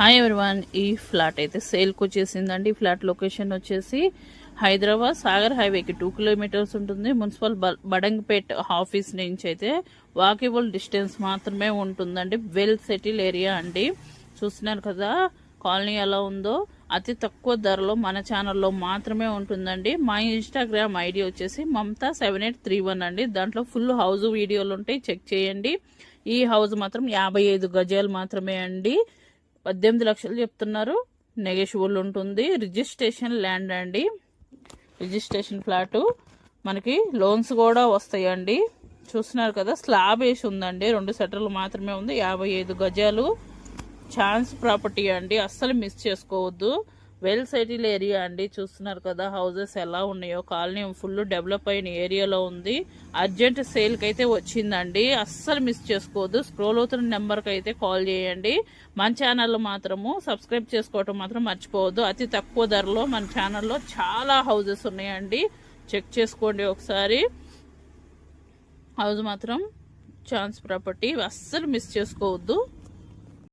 Hi everyone ఈ flat అయితే సేల్కి వచ్చేసిందండి. ఈ ఫ్లాట్ లొకేషన్ వచ్చేసి హైదరాబాద్ సాగర్ హైవేకి టూ కిలోమీటర్స్ ఉంటుంది. మున్సిపల్ బ- బడంగపేట్ ఆఫీస్ నుంచి అయితే వాకేబుల్ డిస్టెన్స్ మాత్రమే ఉంటుందండి. వెల్ సెటిల్ ఏరియా అండి. చూస్తున్నారు కదా కాలనీ ఎలా ఉందో. అతి తక్కువ ధరలో మన ఛానల్లో మాత్రమే ఉంటుందండి. మా ఇన్స్టాగ్రామ్ ఐడి వచ్చేసి Mamata seven eight three one అండి. దాంట్లో ఫుల్ హౌస్ వీడియోలు ఉంటాయి. చెక్ చేయండి. ఈ హౌస్ మాత్రం యాభై ఐదు గజాలు మాత్రమే అండి. పద్దెనిమిది లక్షలు చెప్తున్నారు. నెగోషియబుల్ ఉంటుంది. రిజిస్ట్రేషన్ ల్యాండ్ అండి. Registration flat. మనకి లోన్స్ కూడా వస్తాయండి. చూస్తున్నారు కదా స్లాబ్ వేసి ఉందండి. రెండు సెటర్లు మాత్రమే ఉంది. యాభై ఐదు గజాలు. ఛాన్స్ ప్రాపర్టీ అండి. అస్సలు మిస్ చేసుకోవద్దు. వెల్ సెటిల్ ఏరియా అండి. చూస్తున్నారు కదా హౌజెస్ ఎలా ఉన్నాయో కాలనీ ఫుల్ డెవలప్ అయిన ఏరియాలో ఉంది. అర్జెంట్ సేల్కి అయితే వచ్చిందండి. అస్సలు మిస్ చేసుకోవద్దు. స్క్రోల్ అవుతున్న నెంబర్కి అయితే కాల్ చేయండి. మన ఛానల్లో మాత్రము సబ్స్క్రైబ్ చేసుకోవటం మాత్రం మర్చిపోవద్దు. అతి తక్కువ ధరలో మన ఛానల్లో చాలా హౌసెస్ ఉన్నాయండి. చెక్ చేసుకోండి ఒకసారి. హౌస్ మాత్రం ఛాన్స్ ప్రాపర్టీ అస్సలు మిస్ చేసుకోవద్దు.